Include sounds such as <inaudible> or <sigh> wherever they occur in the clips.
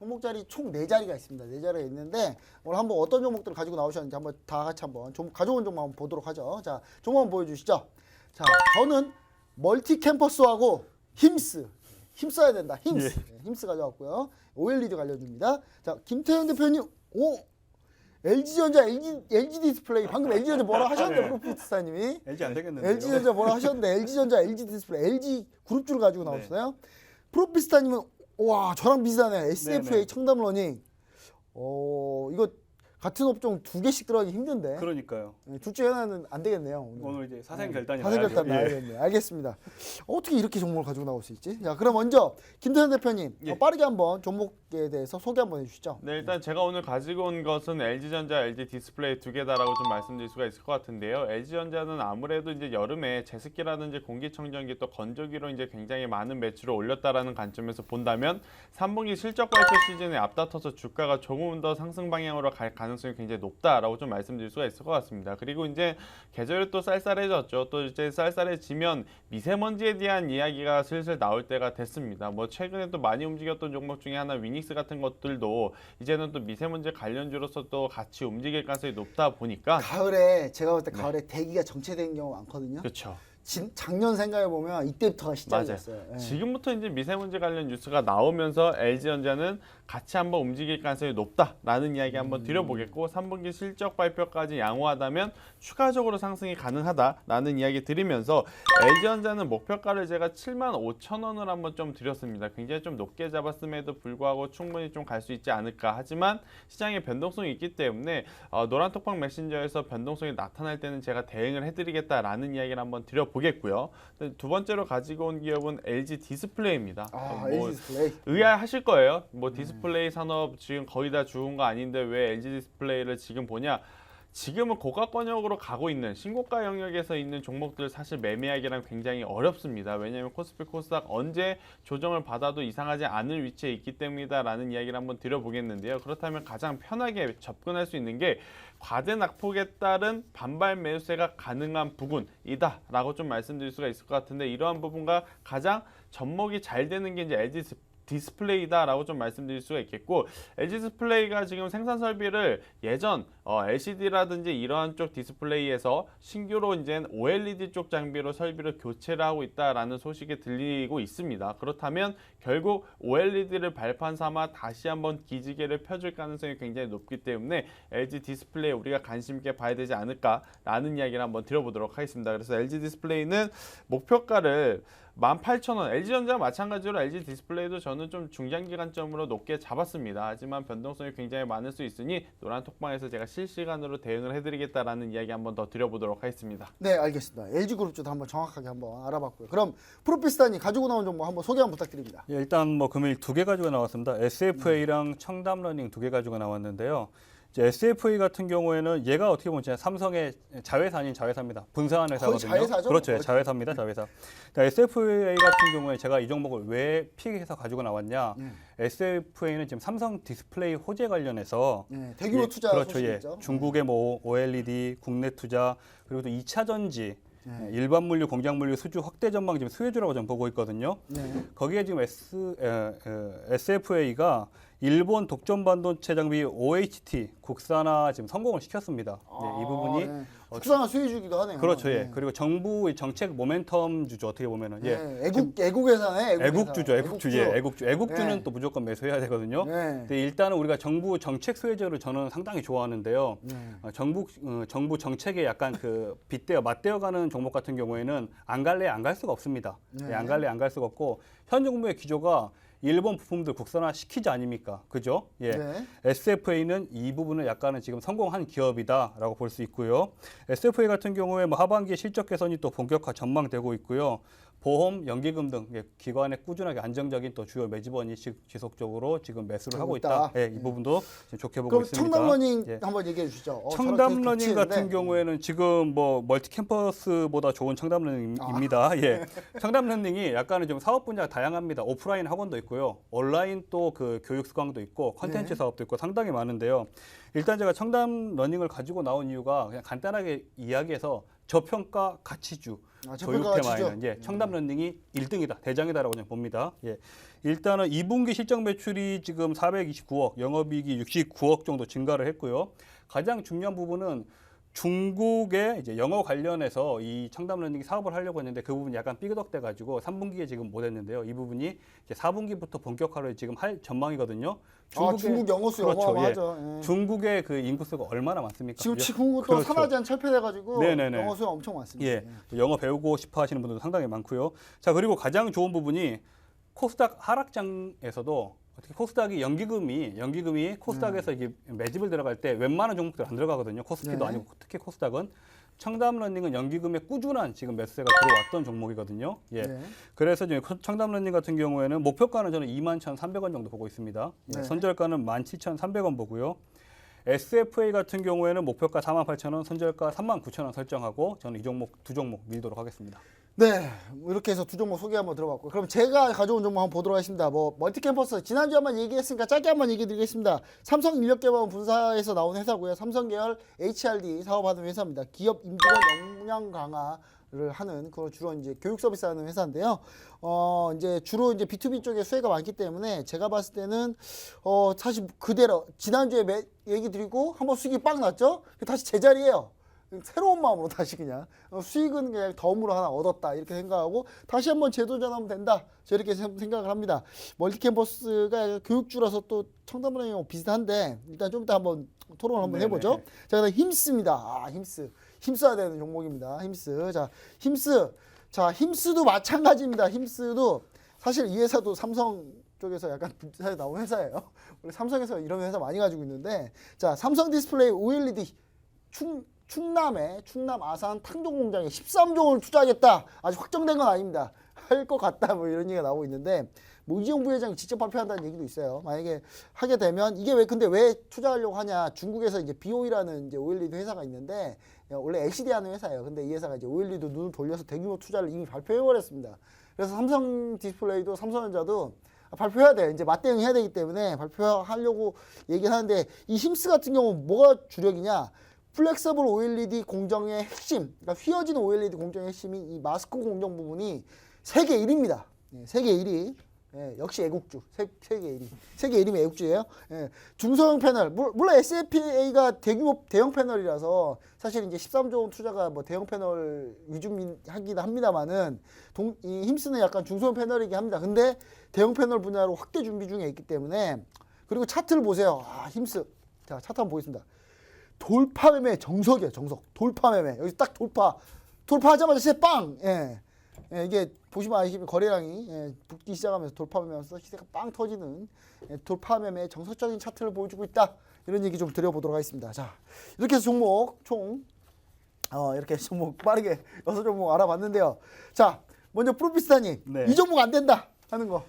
종목 자리 총 네 자리가 있습니다. 네 자리가 있는데 오늘 한번 어떤 종목들을 가지고 나오셨는지 한번 다 같이 한번 종 가져온 종목 한번 보도록 하죠. 자, 종목 한번 보여주시죠. 자, 저는 멀티 캠퍼스하고 힘스 힘써야 된다. 힘스 네, 힘스 가져왔고요. OLED 관련주입니다. 자, 김태현 대표님, 오 LG전자, LG, LG 디스플레이 방금 LG전자 뭐라 하셨는데 프로프트사님이 LG 안 되겠는데요. LG전자 뭐라 하셨는데 LG전자, LG 디스플레이, LG 그룹주를 가지고 나오시나요? 프로피스타님은 와 저랑 비슷하네. SFA 네네. 청담 러닝. 어 이거 같은 업종 두 개씩 들어가기 힘든데 그러니까요. 네, 둘 중에 하나는 안 되겠네요. 오늘. 오늘 이제 사생 결단이 사생 결단 나야죠. 예. 나야겠네. 알겠습니다. 어떻게 이렇게 종목을 가지고 나올 수 있지? 자, 그럼 먼저 김태현 대표님 예. 어, 빠르게 한번 종목 에 대해서 소개 한번 해주시죠. 네, 일단 제가 오늘 가지고 온 것은 LG전자, LG 디스플레이 두 개다라고 좀 말씀드릴 수가 있을 것 같은데요. LG전자는 아무래도 이제 여름에 제습기라든지 공기청정기 또 건조기로 이제 굉장히 많은 매출을 올렸다라는 관점에서 본다면 3분기 실적 발표 시즌에 앞다퉈서 주가가 조금 더 상승 방향으로 갈 가능성이 굉장히 높다라고 좀 말씀드릴 수가 있을 것 같습니다. 그리고 이제 계절이 또 쌀쌀해졌죠. 또 이제 쌀쌀해지면 미세먼지에 대한 이야기가 슬슬 나올 때가 됐습니다. 뭐 최근에 또 많이 움직였던 종목 중에 하나 위 닉스 같은 것들도 이제는 또 미세먼지 관련주로서 또 같이 움직일 가능성이 높다 보니까 가을에 제가 볼 때 가을에 대기가 정체되는 경우가 많거든요. 그렇죠. 진, 작년 생각해 보면 이때부터가 시작이었어요. 예. 지금부터 이제 미세먼지 관련 뉴스가 나오면서 LG전자는 같이 한번 움직일 가능성이 높다라는 이야기 한번 드려보겠고 3분기 실적 발표까지 양호하다면 추가적으로 상승이 가능하다라는 이야기 드리면서 LG전자는 목표가를 제가 7만 5천 원을 한번 좀 드렸습니다. 굉장히 좀 높게 잡았음에도 불구하고 충분히 좀 갈 수 있지 않을까 하지만 시장에 변동성이 있기 때문에 어, 노란톡방 메신저에서 변동성이 나타날 때는 제가 대응을 해드리겠다라는 이야기를 한번 드려보 겠고요. 두 번째로 가지고 온 기업은 LG 디스플레이입니다. 아, 뭐 LG 디스플레이. 의아하실 거예요. 뭐 디스플레이 산업 지금 거의 다 죽은 거 아닌데 왜 LG 디스플레이를 지금 보냐? 지금은 고가 권역으로 가고 있는 신고가 영역에서 있는 종목들 사실 매매하기란 굉장히 어렵습니다. 왜냐하면 코스피 코스닥 언제 조정을 받아도 이상하지 않을 위치에 있기 때문이다라는 이야기를 한번 드려보겠는데요. 그렇다면 가장 편하게 접근할 수 있는 게 과대 낙폭에 따른 반발 매수세가 가능한 부분이다라고 좀 말씀드릴 수가 있을 것 같은데 이러한 부분과 가장 접목이 잘 되는 게 이제 LG 디- 디스플레이다라고 좀 말씀드릴 수가 있겠고 LG 디스플레이가 지금 생산 설비를 예전 어, LCD라든지 이러한 쪽 디스플레이에서 신규로 이제 OLED 쪽 장비로 설비를 교체를 하고 있다라는 소식이 들리고 있습니다. 그렇다면 결국 OLED를 발판 삼아 다시 한번 기지개를 펴줄 가능성이 굉장히 높기 때문에 LG 디스플레이 우리가 관심 있게 봐야 되지 않을까라는 이야기를 한번 드려보도록 하겠습니다. 그래서 LG 디스플레이는 목표가를 18,000원, LG전자 마찬가지로 LG 디스플레이도 저는 좀 중장기 관점으로 높게 잡았습니다. 하지만 변동성이 굉장히 많을 수 있으니 노란 톡방에서 제가 실시간으로 대응을 해드리겠다라는 이야기 한번 더 드려보도록 하겠습니다. 네, 알겠습니다. LG 그룹주도 한번 정확하게 한번 알아봤고요. 그럼 프로피스타님 가지고 나온 종목 한번 소개 한번 부탁드립니다. 예, 일단 뭐 금일 두 개 가지고 나왔습니다. SFA랑 청담러닝 두 개 가지고 나왔는데요. SFA 같은 경우에는 얘가 어떻게 보면 삼성의 자회사 아닌 자회사입니다. 분사한 회사거든요. 자회사죠? 그렇죠. 예, 거의. 자회사입니다. 자회사. 그러니까 SFA 같은 경우에 제가 이 종목을 왜 픽해서 가지고 나왔냐? 네. SFA는 지금 삼성 디스플레이 호재 관련해서 네, 대규모 예, 투자 그렇죠. 예. 중국의 뭐 OLED 국내 투자 그리고 또 2차 전지 네. 예, 일반 물류, 공장 물류 수주 확대 전망 지금 수혜주라고 좀 보고 있거든요. 네. 거기에 지금 S, 에, 에, SFA가 일본 독점 반도체 장비 OHT 국산화 지금 성공을 시켰습니다. 예, 이 부분이 아, 네. 국산화 수혜주기도 하네요. 그렇죠. 예. 네. 그리고 정부의 정책 모멘텀 주죠. 어떻게 보면은 예. 네, 애국 애국 회사네. 애국회사. 애국 주죠, 애국 주. 예, 애국 주. 애국주는 네. 또 무조건 매수해야 되거든요. 네. 근데 일단은 우리가 정부 정책 수혜자를 저는 상당히 좋아하는데요. 네. 어, 정부 어, 정부 정책에 약간 그 빗대어 맞대어가는 종목 같은 경우에는 안 갈래 안 갈 수가 없습니다. 네. 예, 안 갈래 안 갈 수가 없고 현 정부의 기조가 일본 부품들 국산화 시키지 아닙니까? 그죠? 예. 네. SFA는 이 부분을 약간은 지금 성공한 기업이다라고 볼 수 있고요. SFA 같은 경우에 뭐 하반기 실적 개선이 또 본격화 전망되고 있고요. 보험, 연기금 등 예, 기관의 꾸준하게 안정적인 또 주요 매집원이 지- 지속적으로 지금 매수를 하고 있다. 예, 이 부분도 지금 좋게 보고 그럼 있습니다. 청담러닝 예. 한번 얘기해 주시죠. 어, 청담 저랑 러닝 되게 같은. 경우에는 지금 뭐 멀티 캠퍼스보다 좋은 청담 러닝입니다. 아. 예. 청담 러닝이 약간은 좀 사업 분야가 다양합니다. 오프라인 학원도 있고요. 온라인 또 그 교육 수강도 있고 컨텐츠 네. 사업도 있고 상당히 많은데요. 일단 제가 청담 러닝을 가지고 나온 이유가 그냥 간단하게 이야기해서 저평가 가치주 아, 저평가 가치죠. 조육테마에는 예, 청담 런닝이 1등이다, 대장이다라고 그냥 봅니다. 예. 일단은 2분기 실적 매출이 지금 429억, 영업이익이 69억 정도 증가를 했고요. 가장 중요한 부분은 중국의 이제 영어 관련해서 이 청담 런닝이 사업을 하려고 했는데 그 부분이 약간 삐그덕대 가지고 3분기에 지금 못 했는데요. 이 부분이 이제 4분기부터 본격화를 지금 할 전망이거든요. 아, 중국 영어 수 그렇죠, 어마어마하죠. 예. 예. 중국의 그 인구수가 얼마나 많습니까? 지금 예. 또 그렇죠. 산화제한 철폐돼 가지고 네네네. 영어 수가 엄청 많습니다. 예, 영어 배우고 싶어 하시는 분들도 상당히 많고요. 자, 그리고 가장 좋은 부분이 코스닥 하락장에서도 어떻게 코스닥이 연기금이 연기금이 코스닥에서 이게 매집을 들어갈 때 웬만한 종목들 안 들어가거든요. 코스피도 네. 아니고 특히 코스닥은 청담 런닝은 연기금의 꾸준한 지금 매수세가 들어왔던 종목이거든요. 예. 네. 그래서 지금 청담 런닝 같은 경우에는 목표가는 저는 21,300원 정도 보고 있습니다. 예, 네. 선절가는 17,300원 보고요. SFA 같은 경우에는 목표가 48,000원, 선절가 39,000원 설정하고 저는 이 종목 두 종목 밀도록 하겠습니다. 네, 이렇게 해서 두 종목 소개 한번 들어봤고, 그럼 제가 가져온 종목 한번 보도록 하겠습니다. 뭐 멀티캠퍼스 지난주에 한번 얘기했으니까 짧게 한번 얘기 드리겠습니다. 삼성 인력개발 분사에서 나온 회사고요. 삼성 계열 HRD 사업하는 회사입니다. 기업 임직원 역량 강화 를 하는 그 주로 이제 교육 서비스 하는 회사인데요. 어 이제 주로 이제 B2B 쪽에 수혜가 많기 때문에 제가 봤을 때는 어 사실 그대로 지난주에 매, 얘기 드리고 한번 수익이 빵 났죠. 다시 제자리예요. 새로운 마음으로 다시 그냥 어, 수익은 그냥 덤으로 하나 얻었다 이렇게 생각하고 다시 한번 재도전하면 된다. 저렇게 생- 생각을 합니다. 멀티캠퍼스가 교육주라서 또 청담문항이랑 비슷한데 일단 좀 이따 한번 토론을 한번 네네. 해보죠. 자 그다음 힘스입니다. 아 힘스. 힘써야 되는 종목입니다. 힘스. 자 힘스. 자 힘스도 마찬가지입니다. 힘스도 사실 이 회사도 삼성 쪽에서 약간 사에 나온 회사예요. <laughs> 원래 삼성에서 이런 회사 많이 가지고 있는데 자 삼성 디스플레이 OLED 충, 충남에 충남 아산 탕종 공장에 13조 원을 투자하겠다. 아직 확정된 건 아닙니다. <laughs> 할 것 같다 뭐 이런 얘기가 나오고 있는데 뭐 이재용 부회장이 직접 발표한다는 얘기도 있어요. 만약에 하게 되면 이게 왜 근데 왜 투자하려고 하냐? 중국에서 이제 BOE라는 이제 OLED 회사가 있는데 원래 LCD 하는 회사예요. 근데 이 회사가 이제 OLED 눈을 돌려서 대규모 투자를 이미 발표해 버렸습니다. 그래서 삼성 디스플레이도 삼성전자도 발표해야 돼. 이제 맞대응 해야 되기 때문에 발표하려고 얘기를 하는데 이 힘스 같은 경우 뭐가 주력이냐? 플렉서블 OLED 공정의 핵심, 그러니까 휘어진 OLED 공정의 핵심인 이 마스크 공정 부분이 세계 1위입니다. 예, 세계 1위. 예, 역시 애국주. 세, 세계 1위. 세계 1위면 애국주예요. 예, 중소형 패널. 물- 물론 SFPA가 대규모 대형 패널이라서 사실 이제 13조 원 투자가 뭐 대형 패널 위주하긴 합니다만은 동, 이 힘쓰는 약간 중소형 패널이긴 합니다. 근데 대형 패널 분야로 확대 준비 중에 있기 때문에 그리고 차트를 보세요. 아, 힘쓰. 자, 차트 한번 보겠습니다. 돌파 매매 정석이에요 정석. 돌파 매매. 여기 딱 돌파. 돌파하자마자 시세 빵! 예. 예, 이게 보시면 아시겠지만 거래량이 예, 붙기 시작하면서 돌파 매매하면서 시세가 빵 터지는 예, 돌파 매매 정석적인 차트를 보여주고 있다. 이런 얘기 좀 드려보도록 하겠습니다. 자 이렇게 해서 종목 총. 어, 이렇게 종목 빠르게 <laughs> 여섯 종목 알아봤는데요. 자 먼저 프로피스타님 네. 이 종목 안 된다 하는 거.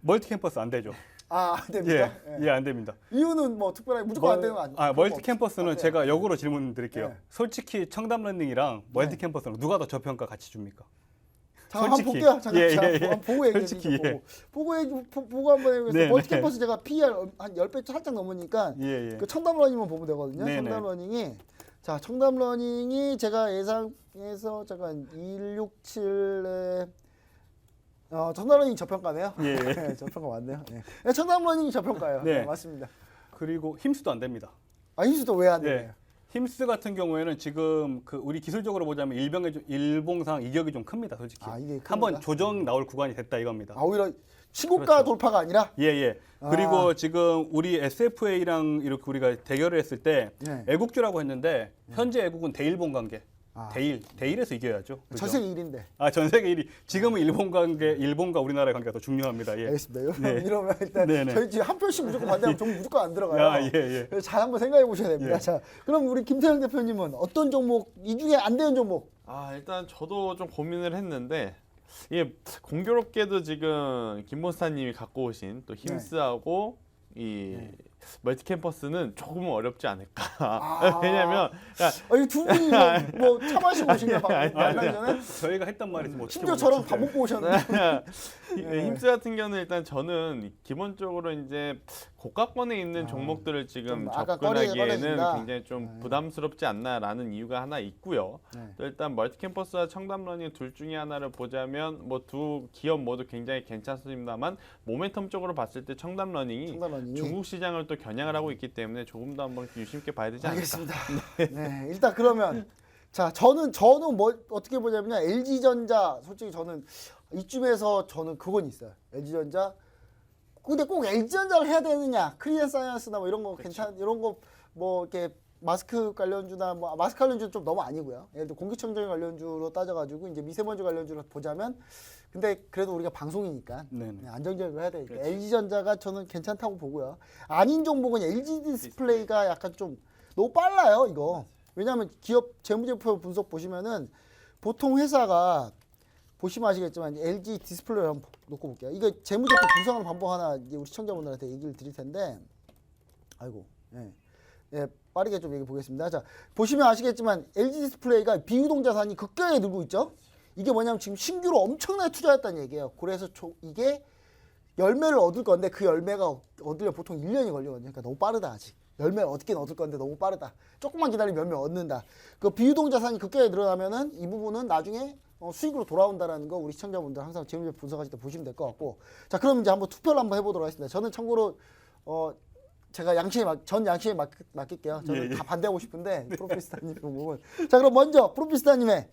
멀티 캠퍼스 안 되죠. 아, 안 됩니까? 예, 예, 안 됩니다. 이유는 뭐 특별하게 무조건 안 되는 거 아니에요? 아, 멀티 캠퍼스는. 제가 역으로 질문 드릴게요. 네. 솔직히 청담 런닝이랑 멀티 캠퍼스는 누가 더 저평가 가치 줍니까? 잠깐 한번 솔직히. 볼게요. 잠깐 예, 자, 예, 예. 한번 보고 얘기해 솔직히, 주세요. 예. 보고. 보고 얘기 보- 보고 한번 해보겠습니다. 네, 멀티캠퍼스 제가 PR 한 10배 살짝 넘으니까 예, 예. 그 청담 러닝만 보면 되거든요. 네, 청담 네. 러닝이 자, 청담 러닝이 제가 예상해서 잠깐 167에 어, 러닝 저평가네요. 예, 예. <laughs> 네, 저평가 맞네요. 네. 네, 청담 러닝이 저평가예요. 네. 네. 맞습니다. 그리고 힘수도 안 됩니다. 아, 인수도 왜안 예. 돼요? 힘스 같은 경우에는 지금 그 우리 기술적으로 보자면 일병의 좀- 일봉상 이격이 좀 큽니다, 솔직히. 아, 이게? 한번 조정 나올 구간이 됐다 이겁니다. 아, 오히려 신고가 그렇죠. 돌파가 아니라 예, 예. 아. 그리고 지금 우리 SFA랑 이렇게 우리가 대결을 했을 때 네. 애국주라고 했는데 현재 애국은 대일본 관계. 아. 대일, 대일에서 이겨야죠. 그죠? 전 세계 1인데. 아, 전 세계 1위. 지금은 일본 관계, 일본과 우리나라의 관계가 더 중요합니다. 예. 알겠습니다. 네. 이러면 일단 네, 네. 저희 지금 한 표씩 무조건 반대하면 좀 무조건 안 들어가요. 야, 예, 예. 그래서 잘 한번 생각해 보셔야 됩니다. 예. 자, 그럼 우리 김태형 대표님은 어떤 종목 이 중에 안 되는 종목? 아 일단 저도 좀 고민을 했는데 이게 공교롭게도 지금 김본스타님이 갖고 오신 또 힘스하고 이 멀티 캠퍼스는 조금 어렵지 않을까. 아. <laughs> 왜냐면 그러니까 아니 두 분이 뭐, 뭐 오신가 아니, 말하기 아니, 전에 저희가 했던 말이 뭐 심지어 저랑 밥 먹고 오셨는데. <laughs> 네. 힘스 같은 경우는 일단 저는 기본적으로 이제 고가권에 있는 아, 종목들을 지금 접근하기에는. 굉장히 좀 네. 부담스럽지 않나라는 이유가 하나 있고요. 네. 또 일단 멀티캠퍼스와 청담러닝 둘 중에 하나를 보자면 뭐 두 기업 모두 굉장히 괜찮습니다만 모멘텀적으로 봤을 때 청담러닝이 청담러닝이. 중국 시장을 또 겨냥을 하고 있기 때문에 조금 더 한번 유심 있게 봐야 되지 않을까. 알겠습니다. <laughs> 네, 일단 그러면 자 저는 저는 뭐 어떻게 보냐면요. LG전자 솔직히 저는 이쯤에서 저는 그건 있어요. LG전자. 근데 꼭 LG전자를 해야 되느냐? 크리엔 사이언스나 뭐 이런 거 괜찮 이런 거 뭐 이렇게 마스크 관련주나 뭐 마스크 관련주는 좀 너무 아니고요. 예를 들어 공기청정 관련주로 따져가지고 이제 미세먼지 관련주로 보자면 근데 그래도 우리가 방송이니까 네네. 네, 안정적으로 해야 되니까 그렇지. LG전자가 저는 괜찮다고 보고요. 아닌 종목은 LG 디스플레이가 약간 좀 너무 빨라요, 이거. 왜냐하면 기업 재무제표 분석 보시면은 보통 회사가 보시면 아시겠지만 LG 디스플레이 한번 놓고 볼게요. 이거 재무제표 분석하는 방법 하나 이제 우리 시청자분들한테 얘기를 드릴 텐데, 아이고, 예, 예, 빠르게 좀 얘기 보겠습니다. 자, 보시면 아시겠지만 LG 디스플레이가 비유동 자산이 급격하게 늘고 있죠. 이게 뭐냐면 지금 신규로 엄청나게 투자했다는 얘기예요. 그래서 조- 이게 열매를 얻을 건데 그 열매가 얻으려 보통 1년이 걸리거든요. 그러니까 너무 빠르다 아직. 열매를 얻긴 얻을 건데 너무 빠르다. 조금만 기다리면 열매 얻는다. 그 비유동 자산이 급격하게 늘어나면은 이 부분은 나중에 어, 수익으로 돌아온다라는 거 우리 시청자분들 항상 재무제표 분석하실 때 보시면 될 것 같고. 자, 그럼 이제 한번 투표를 한번 해보도록 하겠습니다. 저는 참고로 어 제가 양심에 맡, 전 양심에 맡, 맡길게요. 저는 다 반대하고 싶은데 프로피스타님 부분. 자, 그럼 먼저 프로피스타님의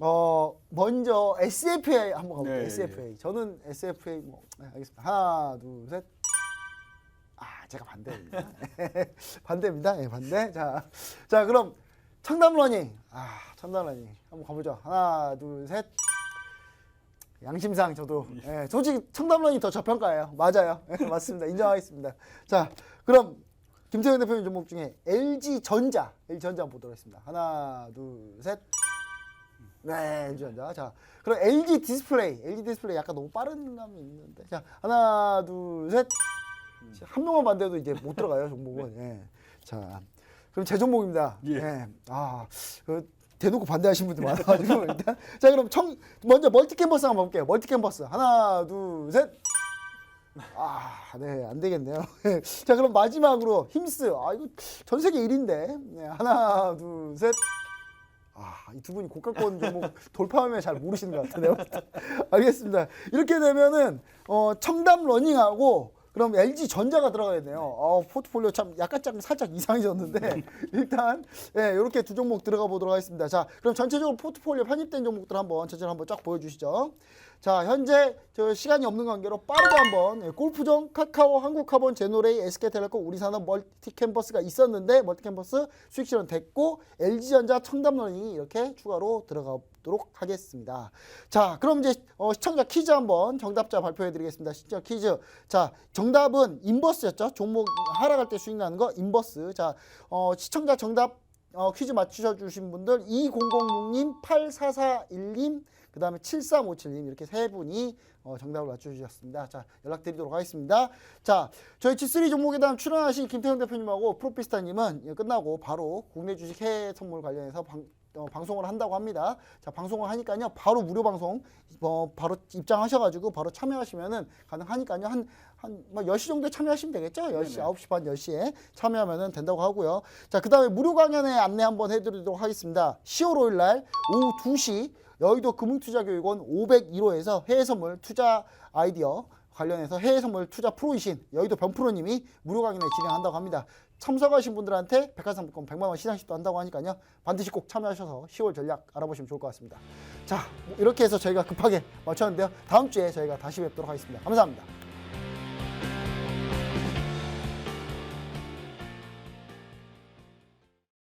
어 먼저 SFA 한번 가볼게요. 네, 예, SFA. 저는 SFA 뭐 네, 알겠습니다. 하나, 둘, 셋. 아, 제가 반대입니다. <laughs> 반대입니다. 예, 반대. 자, 자 그럼 청담 러닝. 아, 청담 러닝 한번 가보죠. 하나, 둘, 셋. 양심상 저도 예, 솔직히 청담 러닝 더 저평가예요. 맞아요. <laughs> 예, 맞습니다. 인정하겠습니다. 자, 그럼 김태현 대표님 종목 중에 LG 전자, LG 전자 한번 보도록 하겠습니다. 하나, 둘, 셋. 네, LG 전자. 자, 그럼 LG 디스플레이, LG 디스플레이 약간 너무 빠른 감이 있는데. 자, 하나, 둘, 셋. 한 명만 반대도 이제 못 들어가요 종목은. 예. 자, 그럼 제 종목입니다. 예. 아, 그 대놓고 반대하신 분들 많아가지고 <laughs> 일단 자 그럼 청 먼저 멀티 캔버스 한번 볼게요. 멀티 캔버스 하나, 둘, 셋. 아, 네, 안 되겠네요. <laughs> 자, 그럼 마지막으로 힘스. 아, 이거 전 세계 1인데. 네, 하나, 둘, 셋. 아, 이 두 분이 고가권 종목 <laughs> 돌파하면 잘 모르시는 것 같아요. <laughs> 알겠습니다. 이렇게 되면은 어, 청담 러닝하고 그럼 LG 전자가 들어가겠네요. 어, 포트폴리오 참 약간 좀 살짝 이상해졌는데 <laughs> 일단 예, 이렇게 두 종목 들어가 보도록 하겠습니다. 자, 그럼 전체적으로 포트폴리오 편입된 종목들 한번 전체적으로 한번 쫙 보여주시죠. 자, 현재 저 시간이 없는 관계로 빠르게 한번 예, 골프존, 카카오, 한국카본, 제노레이, SK텔레콤, 우리산업 멀티캠퍼스가 있었는데 멀티캠퍼스 수익 실현 됐고 LG전자, 청담러닝이 이렇게 추가로 들어가도록 하겠습니다. 자, 그럼 이제 어, 시청자 퀴즈 한번 정답자 발표해 드리겠습니다. 시청자 퀴즈. 자, 정답은 인버스였죠. 종목 하락할 때 수익 나는 거 인버스. 자, 어, 시청자 정답 어, 퀴즈 맞추셔 주신 분들 2006님, 8441님, 그 다음에 7357님 이렇게 세 분이 어, 정답을 맞춰주셨습니다. 자, 연락드리도록 하겠습니다. 자, 저희 G3 종목에 대한 출연하신 김태형 대표님하고 프로피스타님은 이거 끝나고 바로 국내 주식 해외 선물 관련해서 방, 어, 방송을 한다고 합니다. 자, 방송을 하니까요. 바로 무료 방송 어, 바로 입장하셔가지고 바로 참여하시면은 가능하니까요. 한, 한, 뭐 10시 정도에 참여하시면 되겠죠? 10시, 9시 반, 10시에 참여하면은 된다고 하고요. 자, 그 다음에 무료 강연의 안내 한번 해드리도록 하겠습니다. 10월 5일 날 오후 2시 여의도 금융투자교육원 501호에서 해외 선물 투자 아이디어 관련해서 해외 선물 투자 프로이신 여의도 변프로님이 무료 강연을 진행한다고 합니다. 참석하신 분들한테 백화상품권 100만 원 시상식도 한다고 하니까요. 반드시 꼭 참여하셔서 10월 전략 알아보시면 좋을 것 같습니다. 자, 뭐 이렇게 해서 저희가 급하게 맞췄는데요. 다음 주에 저희가 다시 뵙도록 하겠습니다. 감사합니다.